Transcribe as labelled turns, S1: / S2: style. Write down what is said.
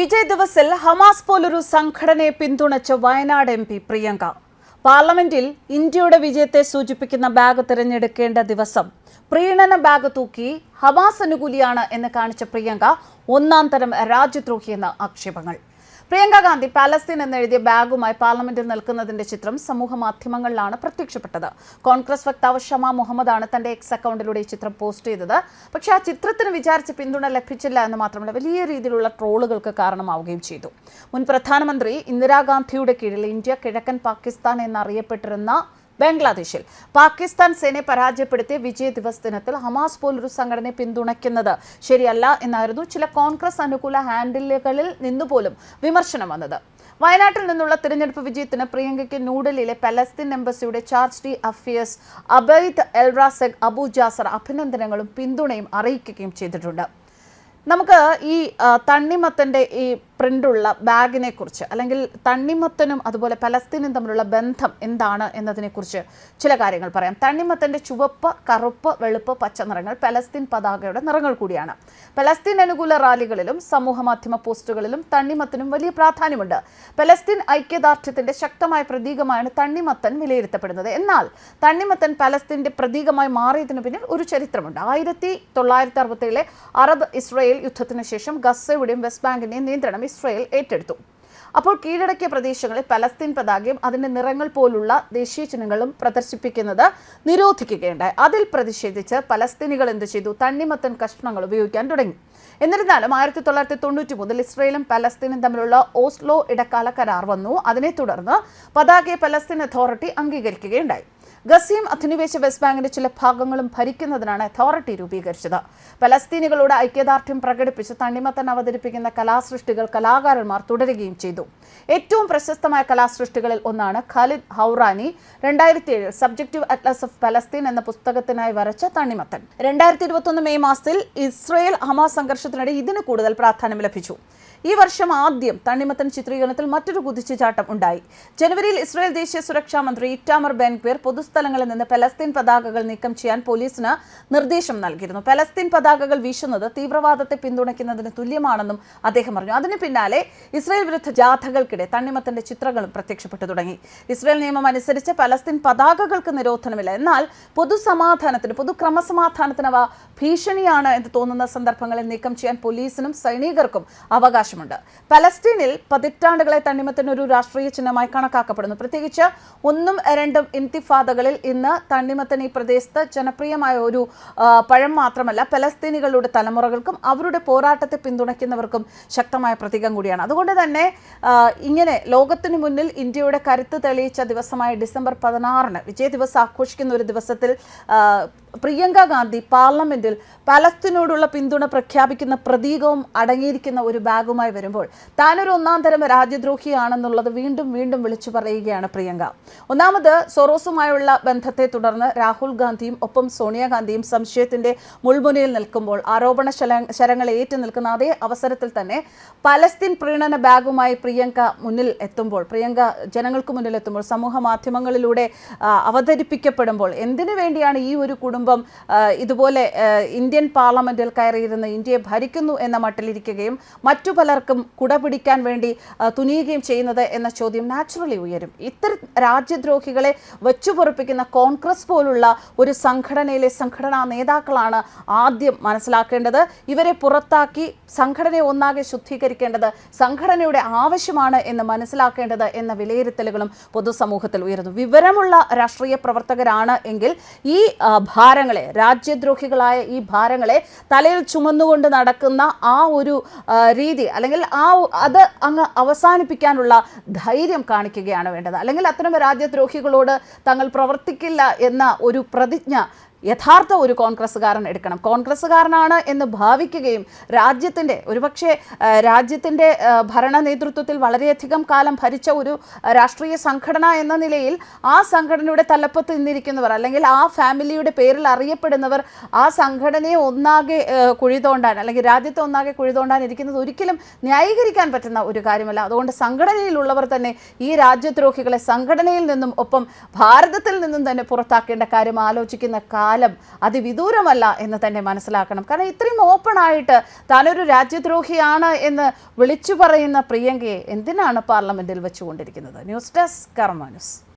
S1: Vijay ദിവസിൽ Hamas പോലൊരു സംഘടനയെ പിന്തുണച്ച വയനാട് എം പി പ്രിയങ്ക. പാർലമെന്റിൽ ഇന്ത്യയുടെ വിജയത്തെ സൂചിപ്പിക്കുന്ന ബാഗ് തിരഞ്ഞെടുക്കേണ്ട ദിവസം. പ്രീണന ബാഗ് തൂക്കി ഹമാസ് അനുകൂലിയാണ് എന്ന് കാണിച്ച പ്രിയങ്ക ഒന്നാം തരം രാജ്യദ്രോഹിയെന്ന് ആക്ഷേപങ്ങൾ. പ്രിയങ്ക ഗാന്ധി പാലസ്തീൻ എന്നെഴുതിയ ബാഗുമായി പാർലമെന്റിൽ നിൽക്കുന്നതിന്റെ ചിത്രം സമൂഹ മാധ്യമങ്ങളിലാണ് പ്രത്യക്ഷപ്പെട്ടത്. കോൺഗ്രസ് വക്താവ് ഷമ മുഹമ്മദാണ് തന്റെ എക്സ് അക്കൗണ്ടിലൂടെ ഈ ചിത്രം പോസ്റ്റ് ചെയ്തത്. പക്ഷേ ആ ചിത്രത്തിന് വിചാരിച്ച പിന്തുണ ലഭിച്ചില്ല എന്ന് മാത്രമല്ല വലിയ രീതിയിലുള്ള ട്രോളുകൾക്ക് കാരണമാവുകയും ചെയ്തു. മുൻ പ്രധാനമന്ത്രി ഇന്ദിരാഗാന്ധിയുടെ കീഴിൽ ഇന്ത്യ കിഴക്കൻ പാകിസ്ഥാൻ എന്നറിയപ്പെട്ടിരുന്ന ബംഗ്ലാദേശിൽ പാകിസ്ഥാൻ സേനയെ പരാജയപ്പെടുത്തിയ വിജയ ദിവസ് ദിനത്തിൽ ഹമാസ് പോലൊരു സംഘടനയെ പിന്തുണയ്ക്കുന്നത് ശരിയല്ല എന്നായിരുന്നു ചില കോൺഗ്രസ് അനുകൂല ഹാൻഡിലുകളിൽ നിന്നുപോലും വിമർശനം വന്നത്. വയനാട്ടിൽ നിന്നുള്ള തിരഞ്ഞെടുപ്പ് വിജയത്തിന് പ്രിയങ്കയ്ക്ക് ന്യൂഡൽഹിയിലെ Palestine എംബസിയുടെ charge d affaires Abed Elrazeg Abu Jaser അഭിനന്ദനങ്ങളും പിന്തുണയും അറിയിക്കുകയും ചെയ്തിട്ടുണ്ട്. നമുക്ക് ഈ തണ്ണിമത്തന്റെ ഈ പ്രിന്റുള്ള ബാഗിനെ കുറിച്ച് അല്ലെങ്കിൽ തണ്ണിമത്തനും അതുപോലെ പലസ്തീനും തമ്മിലുള്ള ബന്ധം എന്താണ് എന്നതിനെക്കുറിച്ച് ചില കാര്യങ്ങൾ പറയാം. തണ്ണിമത്തന്റെ ചുവപ്പ് കറുപ്പ് വെളുപ്പ് പച്ച നിറങ്ങൾ പലസ്തീൻ പതാകയുടെ നിറങ്ങൾ കൂടിയാണ്. പലസ്തീൻ അനുകൂല റാലികളിലും സമൂഹ മാധ്യമ പോസ്റ്റുകളിലും തണ്ണിമത്തനും വലിയ പ്രാധാന്യമുണ്ട്. പലസ്തീൻ ഐക്യദാർഢ്യത്തിന്റെ ശക്തമായ പ്രതീകമായാണ് തണ്ണിമത്തൻ വിലയിരുത്തപ്പെടുന്നത്. എന്നാൽ തണ്ണിമത്തൻ പലസ്തീന്റെ പ്രതീകമായി മാറിയതിന് പിന്നിൽ ഒരു ചരിത്രമുണ്ട്. ആയിരത്തി തൊള്ളായിരത്തി അറുപത്തേഴിലെ അറബ് ഇസ്രയേൽ യുദ്ധത്തിന് ശേഷം ഗസയുടെയും വെസ്റ്റ് ബാങ്കിന്റെയും നിയന്ത്രണം ഇസ്രായേൽ ഏറ്റെടുത്തു. അപ്പോൾ കീഴടക്കിയ പ്രദേശങ്ങളിൽ പലസ്തീൻ പതാകയും അതിന്റെ നിറങ്ങൾ പോലുള്ള ദേശീയ ചിഹ്നങ്ങളും പ്രദർശിപ്പിക്കുന്നത് നിരോധിക്കുകയുണ്ടായി. അതിൽ പ്രതിഷേധിച്ച് പലസ്തീനികൾ എന്ത് ചെയ്തു? തണ്ണിമത്തൻ കഷ്ണങ്ങൾ ഉപയോഗിക്കാൻ തുടങ്ങി. എന്നിരുന്നാലും ആയിരത്തി തൊള്ളായിരത്തി തൊണ്ണൂറ്റി മുതൽ ഇസ്രയേലും പലസ്തീനും തമ്മിലുള്ള ഓസ്ലോ ഇടക്കാല കരാർ വന്നു. അതിനെ തുടർന്ന് പതാകയെ പലസ്തീൻ അതോറിറ്റി അംഗീകരിക്കുകയുണ്ടായി. ഗസയും അധിനിവേശ വെസ്റ്റ് ബാങ്കിന്റെ ചില ഭാഗങ്ങളും ഭരിക്കുന്നതിനാണ് അതോറിറ്റി രൂപീകരിച്ചത്. പലസ്തീനികളുടെ ഐക്യദാർഢ്യം പ്രകടിപ്പിച്ച് തണ്ണിമത്തൻ അവതരിപ്പിക്കുന്ന കലാസൃഷ്ടികൾ കലാകാരന്മാർ തുടരുകയും ചെയ്തു. ഏറ്റവും പ്രശസ്തമായ കലാസൃഷ്ടികളിൽ ഒന്നാണ് ഖാലിദ് ഹൗറാനി. രണ്ടായിരത്തി ഏഴ് സബ്ജക്റ്റീവ് അറ്റ്ലസ് ഓഫ് പലസ്തീൻ എന്ന പുസ്തകത്തിനായി വരച്ച തണ്ണിമത്തൻ. രണ്ടായിരത്തി ഇരുപത്തൊന്ന് മെയ് മാസത്തിൽ ഇസ്രയേൽ ഹമാസ് സംഘർഷത്തിനിടെ ഇതിന് കൂടുതൽ പ്രാധാന്യം ലഭിച്ചു. ഈ വർഷം ആദ്യം തണ്ണിമത്തൻ ചിത്രീകരണത്തിൽ മറ്റൊരു കുതിച്ചുചാട്ടം ഉണ്ടായി. ജനുവരിയിൽ ഇസ്രായേൽ ദേശീയ സുരക്ഷാ മന്ത്രി ഇറ്റാമർ ബെൻക്വീർ പൊതുസ്ഥലങ്ങളിൽ നിന്ന് പലസ്തീൻ പതാകകൾ നീക്കം ചെയ്യാൻ പോലീസിന് നിർദ്ദേശം നൽകിയിരുന്നു. പലസ്തീൻ പതാകകൾ വീശുന്നത് തീവ്രവാദത്തെ പിന്തുണയ്ക്കുന്നതിന് തുല്യമാണെന്നും അദ്ദേഹം പറഞ്ഞു. അതിന് പിന്നാലെ ഇസ്രായേൽ വിരുദ്ധ ജാഥകൾക്കിടെ തണ്ണിമത്തന്റെ ചിത്രങ്ങളും പ്രത്യക്ഷപ്പെട്ടു തുടങ്ങി. ഇസ്രായേൽ നിയമം അനുസരിച്ച് പലസ്തീൻ പതാകകൾക്ക് നിരോധനമില്ല. എന്നാൽ പൊതുസമാധാനത്തിന് പൊതുക്രമസമാധാനത്തിന് അവ ഭീഷണിയാണ് എന്ന് തോന്നുന്ന സന്ദർഭങ്ങളിൽ നീക്കം ചെയ്യാൻ പോലീസിനും സൈനികർക്കും അവകാശമുണ്ട്. പലസ്തീനിൽ പതിറ്റാണ്ടുകളെ തണ്ണിമത്തൻ ഒരു രാഷ്ട്രീയ ചിഹ്നമായി കണക്കാക്കപ്പെടുന്നു. പ്രത്യേകിച്ച് ഒന്നും രണ്ടും ഇന്തിഫാദകളിൽ ഇന്ന് തണ്ണിമത്തൻ ഈ പ്രദേശത്ത് ജനപ്രിയമായ ഒരു പഴം മാത്രമല്ല പലസ്തീനികളുടെ തലമുറകൾക്കും അവരുടെ പോരാട്ടത്തെ പിന്തുണയ്ക്കുന്നവർക്കും ശക്തമായ പ്രതീകം കൂടിയാണ്. അതുകൊണ്ട് തന്നെ ഇങ്ങനെ ലോകത്തിനു മുന്നിൽ ഇന്ത്യയുടെ കരുത്ത് തെളിയിച്ച ദിവസമായ ഡിസംബർ പതിനാറിന് വിജയ ദിവസം ആഘോഷിക്കുന്ന ഒരു ദിവസത്തിൽ പ്രിയങ്ക ഗാന്ധി പാർലമെന്റിൽ പലസ്തീനോടുള്ള പിന്തുണ പ്രഖ്യാപിക്കുന്ന പ്രതീകവും അടങ്ങിയിരിക്കുന്ന ഒരു ബാഗുമായി വരുമ്പോൾ താനൊരു ഒന്നാം തരം രാജ്യദ്രോഹിയാണെന്നുള്ളത് വീണ്ടും വീണ്ടും വിളിച്ചു പറയുകയാണ് പ്രിയങ്ക. ഒന്നാമത് സൊറോസുമായുള്ള ബന്ധത്തെ തുടർന്ന് രാഹുൽ ഗാന്ധിയും ഒപ്പം സോണിയാഗാന്ധിയും സംശയത്തിന്റെ മുൾമുനയിൽ നിൽക്കുമ്പോൾ ആരോപണ ശരങ്ങൾ ഏറ്റു നിൽക്കുന്ന അതേ അവസരത്തിൽ തന്നെ പലസ്തീൻ പ്രീണന ബാഗുമായി പ്രിയങ്ക മുന്നിൽ എത്തുമ്പോൾ പ്രിയങ്ക ജനങ്ങൾക്ക് മുന്നിൽ എത്തുമ്പോൾ സമൂഹ മാധ്യമങ്ങളിലൂടെ അവതരിപ്പിക്കപ്പെടുമ്പോൾ എന്തിനു വേണ്ടിയാണ് ഈ ഒരു കുടുംബം ആ, ഇതുപോലെ ഇന്ത്യൻ പാർലമെന്റിൽ കയറിയിരുന്ന് ഇന്ത്യയെ ഭരിക്കുന്നു എന്ന മട്ടിലിരിക്കുകയും മറ്റു പലർക്കും കുട പിടിക്കാൻ വേണ്ടി തുനിയുകയും ചെയ്യുന്നത് എന്ന ചോദ്യം നാച്ചുറലി ഉയരും. ഇത്തരം രാജ്യദ്രോഹികളെ വെച്ചുപൊറിപ്പിക്കുന്ന കോൺഗ്രസ് പോലുള്ള ഒരു സംഘടനയിലെ സംഘടനാ നേതാക്കളാണ് ആദ്യം മനസ്സിലാക്കേണ്ടത്. ഇവരെ പുറത്താക്കി സംഘടനയെ ഒന്നാകെ ശുദ്ധീകരിക്കേണ്ടത് സംഘടനയുടെ ആവശ്യമാണ് എന്ന് മനസ്സിലാക്കേണ്ടത് എന്ന വിലയിരുത്തലുകളും പൊതുസമൂഹത്തിൽ ഉയരുന്നു. വിവരമുള്ള രാഷ്ട്രീയ പ്രവർത്തകരാണ് എങ്കിൽ ഈ ഭാരങ്ങളെ രാജ്യദ്രോഹികളായ ഈ ഭാരങ്ങളെ തലയിൽ ചുമന്നുകൊണ്ട് നടക്കുന്ന ആ ഒരു രീതി അല്ലെങ്കിൽ ആ അത് അങ്ങ് അവസാനിപ്പിക്കാനുള്ള ധൈര്യം കാണിക്കുകയാണ് വേണ്ടത്. അല്ലെങ്കിൽ അത്തരം രാജ്യദ്രോഹികളോട് തങ്ങൾ പ്രവർത്തിക്കില്ല എന്ന ഒരു പ്രതിജ്ഞ യഥാർത്ഥ ഒരു കോൺഗ്രസ്സുകാരൻ എടുക്കണം. കോൺഗ്രസ്സുകാരനാണ് എന്ന് ഭാവിക്കുകയും രാജ്യത്തിന്റെ ഒരുപക്ഷെ രാജ്യത്തിന്റെ ഭരണ നേതൃത്വത്തിൽ വളരെയധികം കാലം ഭരിച്ച ഒരു രാഷ്ട്രീയ സംഘടന എന്ന നിലയിൽ ആ സംഘടനയുടെ തലപ്പത്ത് നിന്നിരിക്കുന്നവർ അല്ലെങ്കിൽ ആ ഫാമിലിയുടെ പേരിൽ അറിയപ്പെടുന്നവർ ആ സംഘടനയെ ഒന്നാകെ കുഴിതോണ്ടാൻ അല്ലെങ്കിൽ രാജ്യത്തെ ഒന്നാകെ കുഴിതോണ്ടാൻ ഇരിക്കുന്നത് ഒരിക്കലും ന്യായീകരിക്കാൻ പറ്റുന്ന ഒരു കാര്യമല്ല. അതുകൊണ്ട് സംഘടനയിലുള്ളവർ തന്നെ ഈ രാജ്യദ്രോഹികളെ സംഘടനയിൽ നിന്നും ഒപ്പം ഭാരതത്തിൽ നിന്നും തന്നെ പുറത്താക്കേണ്ട കാര്യം ആലോചിക്കുന്ന കാലം കാലം അതിവിദൂരമല്ല എന്ന് തന്നെ മനസ്സിലാക്കണം. കാരണം ഇത്രയും ഓപ്പൺ ആയിട്ട് താനൊരു രാജ്യദ്രോഹിയാണ് എന്ന് വിളിച്ചു പറയുന്ന പ്രിയങ്കയെ എന്തിനാണ് പാർലമെന്റിൽ വെച്ചുകൊണ്ടിരിക്കുന്നത്? News desk Karma news